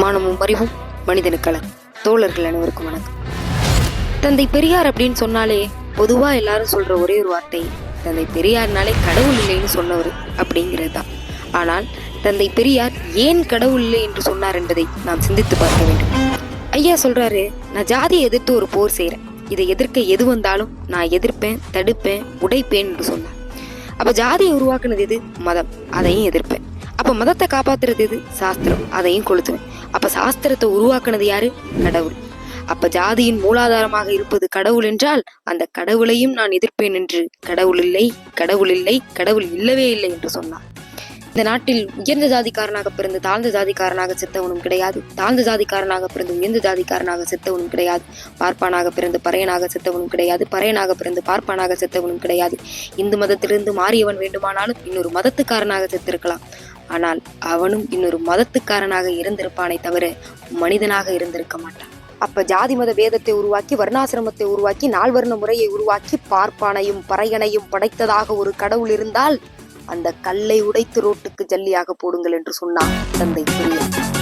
மானமும் அறிவும் மனிதனுக்கலன் தோழர்கள் அனைவருக்கும் வணக்கம். தந்தை பெரியார் அப்படின்னு சொன்னாலே பொதுவா எல்லாரும் சொல்ற ஒரே ஒரு வார்த்தை தந்தை பெரியார்னாலே கடவுள் இல்லைன்னு சொன்னவர் அப்படிங்கிறது தான் ஆனால் தந்தை பெரியார் ஏன் கடவுள் இல்லை என்று சொன்னார் என்பதை நாம் சிந்தித்து பார்க்க வேண்டும். ஐயா சொல்றாரு நான் ஜாதியை எதிர்த்து ஒரு போர் செய்கிறேன் இதை எதிர்க்க எது வந்தாலும் நான் எதிர்ப்பேன் தடுப்பேன் உடைப்பேன் என்று சொன்னார். அப்ப ஜாதியை உருவாக்குனது எது? மதம். அதையும் எதிர்ப்பேன். அப்ப மதத்தை காப்பாத்துறது எது? சாஸ்திரம். அதையும் கொளுத்துவேன் அப்ப சாஸ்திரத்தை உருவாக்குனது யாரு? கடவுள். அப்ப ஜாதியின் மூலாதாரமாக இருப்பது கடவுள் என்றால் அந்த கடவுளையும் நான் எதிர்ப்பேன் என்று கடவுள் இல்லை கடவுள் இல்லை கடவுள் இல்லவே இல்லை என்று சொன்னார். இந்த நாட்டில் உயர்ந்த ஜாதிக்காரனாக பிறந்து தாழ்ந்த ஜாதிக்காரனாக செத்தவனும் கிடையாது. தாழ்ந்த ஜாதிக்காரனாக பிறந்து உயர்ந்த ஜாதிக்காரனாக செத்தவனும் கிடையாது. பார்ப்பானாக பிறந்து பறையனாக செத்தவனும் கிடையாது. பறையனாக பிறந்து பார்ப்பானாக செத்தவனும் கிடையாது. இந்து மதத்திலிருந்து மாறியவன் வேண்டுமானாலும் இன்னொரு மதத்துக்காரனாக செத்திருக்கலாம். ஆனால் அவனும் இன்னொரு மதத்துக்காரனாக இருந்திருப்பானே தவிர மனிதனாக இருந்திருக்க மாட்டான். அப்ப ஜாதி மத வேதத்தை உருவாக்கி வர்ணாசிரமத்தை உருவாக்கி நால்வர்ண முறையை உருவாக்கி பார்ப்பானையும் பறையனையும் படைத்ததாக ஒரு கடவுள் இருந்தால் அந்த கல்லை உடைத்து ரோட்டுக்கு ஜல்லியாக போடுங்கள் என்று சொன்னான் தந்தை பெரியார்